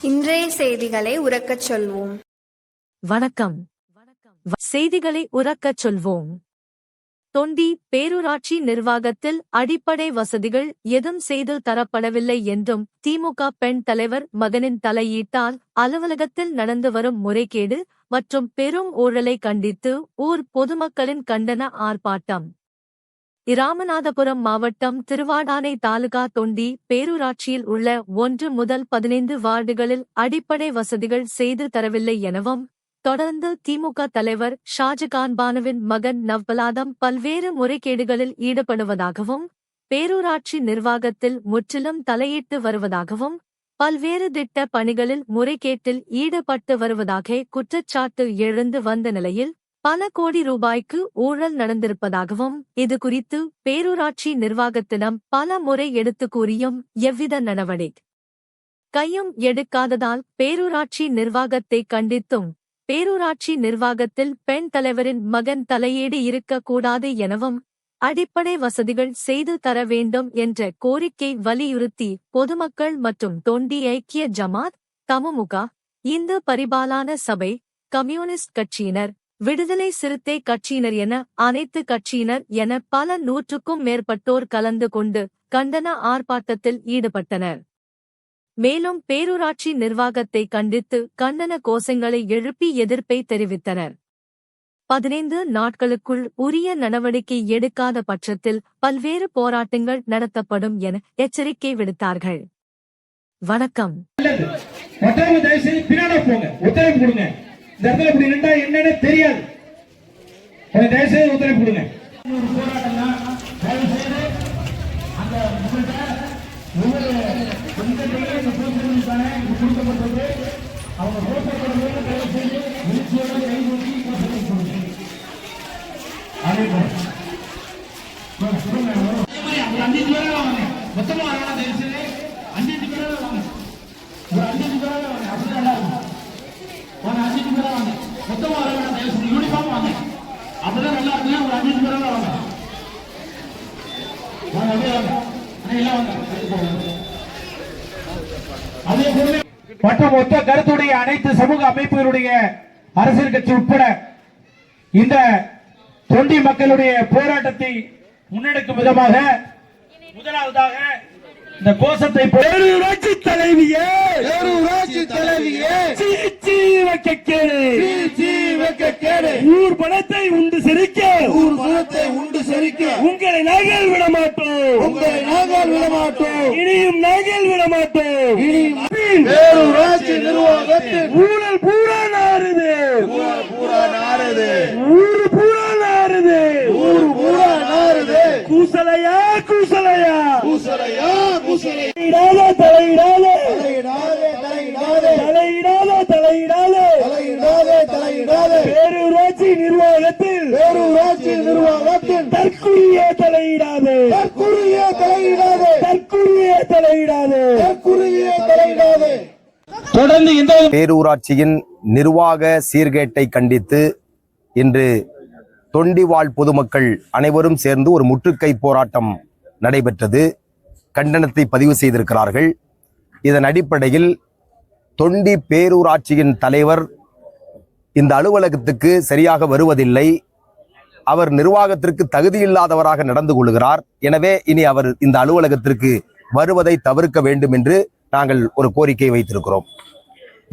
இன்றைய செய்திகளை உறக்கச் சொல்வோம். வணக்கம். செய்திகளை உறக்கச் சொல்வோம். தொண்டி பேரூராட்சி நிர்வாகத்தில் அடிப்படை வசதிகள் எதுவும் செய்து தரப்படவில்லை என்றும் திமுக பெண் தலைவர் மகனின் தலையீட்டால் அலுவலகத்தில் நடந்து வரும் முறைகேடு மற்றும் பெரும் ஊழலை கண்டித்து ஊர் பொதுமக்களின் கண்டன ஆர்ப்பாட்டம். இராமநாதபுரம் மாவட்டம் திருவாடானை தாலுகா தொண்டி பேரூராட்சியில் உள்ள ஒன்று முதல் பதினைந்து வார்டுகளில் அடிப்படை வசதிகள் செய்து தரவில்லை எனவும் தொடர்ந்து திமுக தலைவர் ஷாஜகான் பானுவின் மகன் நவ்பலாதம் பல்வேறு முறைகேடுகளில் ஈடுபடுவதாகவும் பேரூராட்சி நிர்வாகத்தில் முற்றிலும் தலையிட்டு வருவதாகவும் பல்வேறு திட்ட பணிகளில் முறைகேட்டில் ஈடுபட்டு வருவதாக குற்றச்சாட்டு எழுந்து வந்த நிலையில் பல கோடி ரூபாய்க்கு ஊழல் நடந்திருப்பதாகவும் இது குறித்து பேரூராட்சி நிர்வாகத்திடம் பல முறை எடுத்து கூறியும் எவ்வித நடவடிக்கை கையும் எடுக்காததால் பேரூராட்சி நிர்வாகத்தை கண்டித்தும் பேரூராட்சி நிர்வாகத்தில் பெண் தலைவரின் மகன் தலையீடு இருக்கக்கூடாது எனவும் அடிப்படை வசதிகள் செய்து தர வேண்டும் என்ற கோரிக்கை வலியுறுத்தி பொதுமக்கள் மற்றும் தொண்டி ஐக்கிய ஜமாத் தமுமுக இந்து பரிபாலான சபை கம்யூனிஸ்ட் கட்சியினர் விடுதலை சிறுத்தை கட்சியினர் என அனைத்து கட்சியினர் என பல நூற்றுக்கும் மேற்பட்டோர் கலந்து கொண்டு கண்டன ஆர்ப்பாட்டத்தில் ஈடுபட்டனர். மேலும் பேரூராட்சி நிர்வாகத்தை கண்டித்து கண்டன கோஷங்களை எழுப்பி எதிர்ப்பை தெரிவித்தனர். பதினைந்து நாட்களுக்குள் உரிய நடவடிக்கை எடுக்காத பட்சத்தில் பல்வேறு போராட்டங்கள் நடத்தப்படும் என எச்சரிக்கை விடுத்தார்கள். வணக்கம். இந்த இடத்துல இப்படி நின்றா என்னன்னு தெரியாது. கொஞ்சம் தயவு செய்து ஒத்துழைப்பு கொடுங்க. அவங்க போஸ்டர்கள் தயவு செய்து எழுச்சியோட கை நோக்கி போஸ்டர்கள் கொடுங்க அதே போல ஒரு அஞ்சு பேரா வாங்க மொத்தமா வரணும் தயவு செய்து அஞ்சு பேரா வாங்க ஒரு அஞ்சு பேரா வாங்க அப்படி நல்லா இருக்கும் ஒரு அஞ்சு பேரா வாங்க மொத்தமா வர வேண்டாம் தயவு செய்து யூனிஃபார்ம் வாங்க. அப்பதான் நல்லா இருக்குங்க ஒரு அஞ்சு பேரா வாங்க. வாங்க அப்படியே வாங்க. அண்ணா, எல்லாம் வாங்க. அதே போல மற்றும் ஒத்த கருத்துடைய அனைத்து சமூக அமைப்புகளுடைய அரசியல் கட்சி உட்பட இந்த தொண்டி மக்களுடைய போராட்டத்தை முன்னெடுக்கும் விதமாக முதலாவதாக இந்த கோஷத்தை பேரூராட்சி தலைவியே! தலைவியே! ஊர் பணத்தை உண்டு சிரிக்க. ஊர் குலத்தை உண்டு செரிக்க. உங்களை நாங்கள் விட மாட்டோம் உங்களை நாங்கள் விடமாட்டோம். இனியும் நாங்கள் விட மாட்டோம் இனி பேரூராட்சி நிர்வாகத்தில் ஊழல் பூரா நாறுது. ஊர் பூரா நாறுது. ஊரு பூரா நாறுது. ஊர் பூரா நாறுது. கூசலையா கூசலையா? பூசலையா பூசலை தலையிடாத தலையிடாத. தலையிடாதே. தற்குறியே தலையிடாது. தற்குறிய தலையிடாதே. தொடர்ந்து இந்த பேரூராட்சியின் நிர்வாக சீர்கேட்டை கண்டித்து இன்று தொண்டிவாழ் பொதுமக்கள் அனைவரும் சேர்ந்து ஒரு முற்றுகை போராட்டம் நடைபெற்றது. கண்டனத்தை பதிவு செய்திருக்கிறார்கள். இதன் அடிப்படையில் தொண்டி பேரூராட்சியின் தலைவர் இந்த அலுவலகத்துக்கு சரியாக வருவதில்லை. அவர் நிர்வாகத்திற்கு தகுதியில்லாதவராக நடந்து கொள்கிறார். எனவே இனி அவர் இந்த அலுவலகத்திற்கு வருவதை தவிர்க்க வேண்டும் என்று நாங்கள் ஒரு கோரிக்கை வைத்திருக்கிறோம்.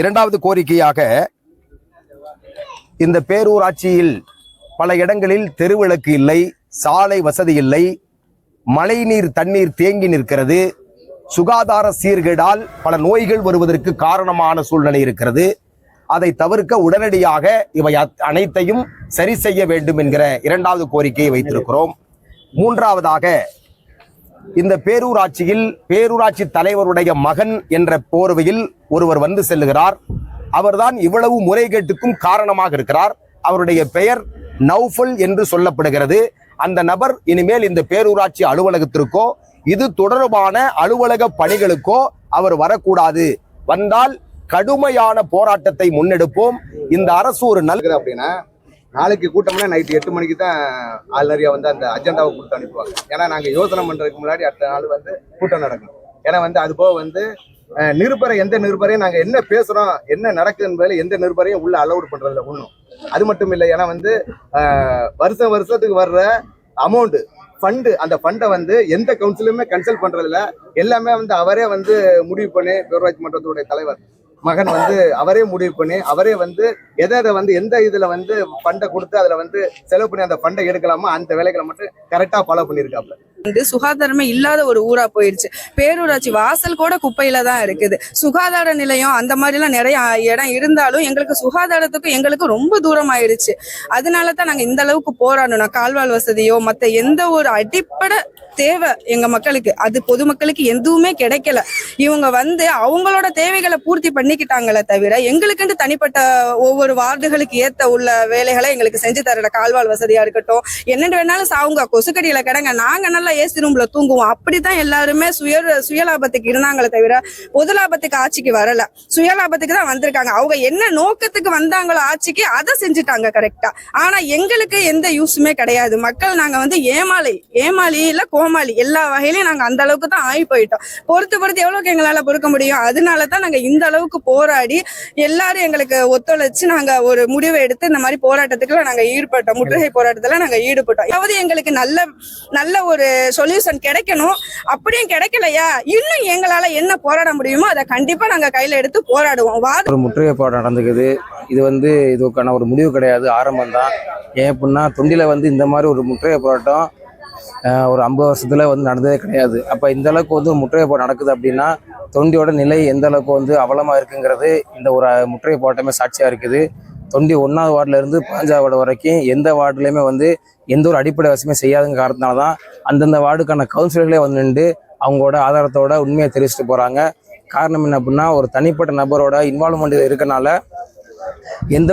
இரண்டாவது கோரிக்கையாக இந்த பேரூராட்சியில் பல இடங்களில் தெருவிளக்கு இல்லை சாலை வசதி இல்லை மழைநீர் தண்ணீர் தேங்கி நிற்கிறது. சுகாதார சீர்கேடால் பல நோய்கள் வருவதற்கு காரணமான சூழ்நிலை இருக்கிறது. அதை தவிர்க்க உடனடியாக இவை அத்- அனைத்தையும் சரி செய்ய வேண்டும் என்கிற இரண்டாவது கோரிக்கையை வைத்திருக்கிறோம். மூன்றாவதாக இந்த பேரூராட்சியில் பேரூராட்சி தலைவருடைய மகன் என்ற போர்வையில் ஒருவர் வந்து செல்லுகிறார். அவர்தான் இவ்வளவு முறைகேட்டுக்கும் காரணமாக இருக்கிறார். அவருடைய பெயர் நௌஃபல் என்று சொல்லப்படுகிறது. அந்த நபர் இனிமேல் இந்த பேரூராட்சி அலுவலகத்திற்கோ இது தொடர்பான அலுவலக பணிகளுக்கோ அவர் வரக்கூடாது. வந்தால் கடுமையான போராட்டத்தை முன்னெடுப்போம். இந்த அரசு ஒரு நல்ல இருக்குது அப்படின்னா நாளைக்கு கூட்டம்னா நைட்டு எட்டு மணிக்கு தான் ஆளுநரியா வந்து அந்த அஜெண்டாவை கொடுத்து அனுப்புவாங்க. ஏன்னா நாங்கள் யோசனை பண்ணுறதுக்கு முன்னாடி அடுத்த நாள் வந்து கூட்டம் நடக்கும். ஏன்னா வந்து அது போக வந்து நிருபரை எந்த நிருபரையும் நாங்க என்ன பேசுறோம் என்ன நடக்குது என்பதில் எந்த நிருபரையும் உள்ள அலௌட் பண்றதில்ல ஒண்ணும். அது மட்டும் இல்லை ஏன்னா வந்து வருஷம் வருஷத்துக்கு வர்ற அமௌண்ட் ஃபண்டு அந்த ஃபண்டை வந்து எந்த கவுன்சிலுமே கன்சல்ட் பண்றதில்ல. எல்லாமே வந்து அவரே வந்து முடிவு பண்ணி பேரூராட்சி மன்றத்துடைய தலைவர். மகன் வந்து அவரே முடிவு பண்ணி அவரே வந்து எதை எதை வந்து எந்த இதுல வந்து ஃபண்டை கொடுத்து அதுல வந்து செலவு பண்ணி அந்த ஃபண்டை எடுக்கலாமோ அந்த வேலைகளை மட்டும் கரெக்டா ஃபாலோ பண்ணியிருக்காப்ல வந்து சுகாதாரமே இல்லாத ஒரு ஊரா போயிடுச்சு பேரூராட்சி வாசல் கூட குப்பையில தான் இருக்குது. சுகாதார நிலையம் அந்த மாதிரி எல்லாம் நிறைய இடம் இருந்தாலும் எங்களுக்கு சுகாதாரத்துக்கும் எங்களுக்கு ரொம்ப தூரம் ஆயிடுச்சு அதனால தான் நாங்க இந்த அளவுக்கு போராடணும். கால்வாய் வசதியோ மத்த எந்த ஒரு அடிப்படை தேவை எங்க மக்களுக்கு. அது பொதுமக்களுக்கு எதுவுமே கிடைக்கல. இவங்க வந்து அவங்களோட தேவைகளை பூர்த்தி பண்ணிக்கிட்டாங்களே தவிர எங்களுக்குன்னு தனிப்பட்ட ஒவ்வொரு வார்டுகளுக்கு ஏத்த உள்ள வேலைகளை எங்களுக்கு செஞ்சு தரல கால்வால் வசதியா இருக்கட்டும் என்னென்னு வேணாலும் சாவுங்க கொசுக்கடியில கிடங்க நாங்க நல்லா ஏசி ரூம்ல தூங்குவோம். அப்படிதான் எல்லாருமே சுய சுயலாபத்துக்கு இருந்தாங்களே தவிர பொது லாபத்துக்கு ஆட்சிக்கு வரல. சுயலாபத்துக்கு தான் வந்திருக்காங்க. அவங்க என்ன நோக்கத்துக்கு வந்தாங்களோ ஆட்சிக்கு அதை செஞ்சுட்டாங்க கரெக்டா ஆனா எங்களுக்கு எந்த யூஸுமே கிடையாது. மக்கள் நாங்க வந்து ஏமாளி ஏமாளி இல்ல கோமாளி எல்லா வகையிலையும் நாங்க அந்த அளவுக்கு தான் ஆகி போயிட்டோம். பொறுத்து பொறுத்து எவ்வளவுக்கு எங்களால பொறுக்க முடியும்? அதனால தான் நாங்க இந்த அளவுக்கு போராடி எல்லாரும் எங்களுக்கு ஒத்துழைச்சு நாங்க ஒரு முடிவை எடுத்து இந்த மாதிரி போராட்டத்துக்குள்ள நாங்க ஈடுபட்டோம். முற்றுகை போராட்டத்துல நாங்க ஈடுபட்டோம். அதாவது எங்களுக்கு நல்ல நல்ல ஒரு சொல்யூஷன் கிடைக்கணும். அப்படியும் கிடைக்கலையா? இன்னும் எங்களால என்ன போராட முடியுமோ அதை கண்டிப்பா நாங்க கையில எடுத்து போராடுவோம். ஒரு முற்றுகை போராட்டம் நடந்துக்குது. இது வந்து இதுக்கான ஒரு முடிவு கிடையாது. ஆரம்பம் தான் ஏன் அப்படின்னா தொண்டியில் வந்து இந்த மாதிரி ஒரு முற்றுகை போராட்டம் ஒரு ஐம்பது வருஷத்தில் வந்து நடந்ததே கிடையாது. அப்போ இந்த அளவுக்கு வந்து முற்றுகை போட்டு நடக்குது அப்படின்னா தொண்டியோட நிலை எந்த அளவுக்கு வந்து அவலமாக இருக்குங்கிறது இந்த ஒரு முற்றுகை போட்டமே சாட்சியாக இருக்குது. தொண்டி ஒன்றாவது வார்டுலேருந்து பதினஞ்சாவது வார்டு வரைக்கும் எந்த வார்டுலையுமே வந்து எந்த ஒரு அடிப்படை வசதியுமே செய்யாதுங்க காரணத்தினால தான் அந்தந்த வார்டுக்கான கவுன்சிலர்களே வந்து நின்று அவங்களோட ஆதாரத்தோட உண்மையை தெரிவிச்சுட்டு போகிறாங்க காரணம் என்ன அப்படின்னா ஒரு தனிப்பட்ட நபரோட இன்வால்மெண்ட் இருக்கனால எந்த